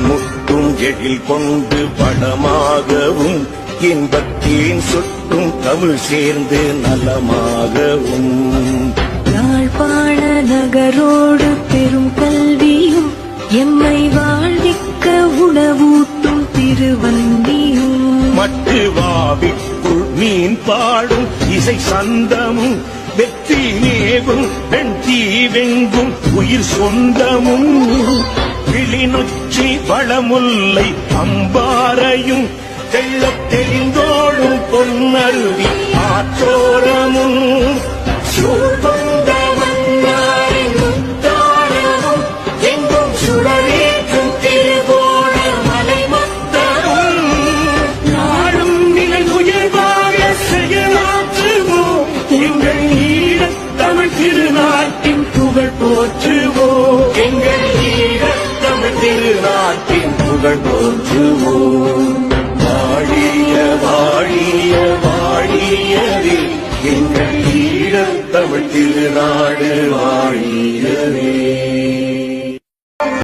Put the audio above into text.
முட்டும் எழில் கொண்டு வளமாகவும் இன்பத்தேன் சுட்டும் தமிழ் சேர்ந்து நலமாகவும். யாழ்ப்பாண நகரோடு பெரும் கல்வியும் எம்மை வாழ்விக்க உணவூட்டும் திருவந்தியும் மட்டு வாவிக்குள் மீன் பாடும் இசை சந்தமும் வெற்றி வேகும் பெண் தீவெங்கும் உயிர் சொந்தமும். கிளிநொச்சி வளமுல்லை அம்பாரையும் தெள்ளத் தெளிந்தோடும் பொன்னருவி திருநாட்டின் புகழ் போற்றுவோம். எங்கள் ஈழத் தமிழ் திருநாட்டின் புகழ் போற்றுவோம். வாழிய வாழிய வாழியவே எங்கள் ஈழத்தமிழ் திருநாடு வாழியவே.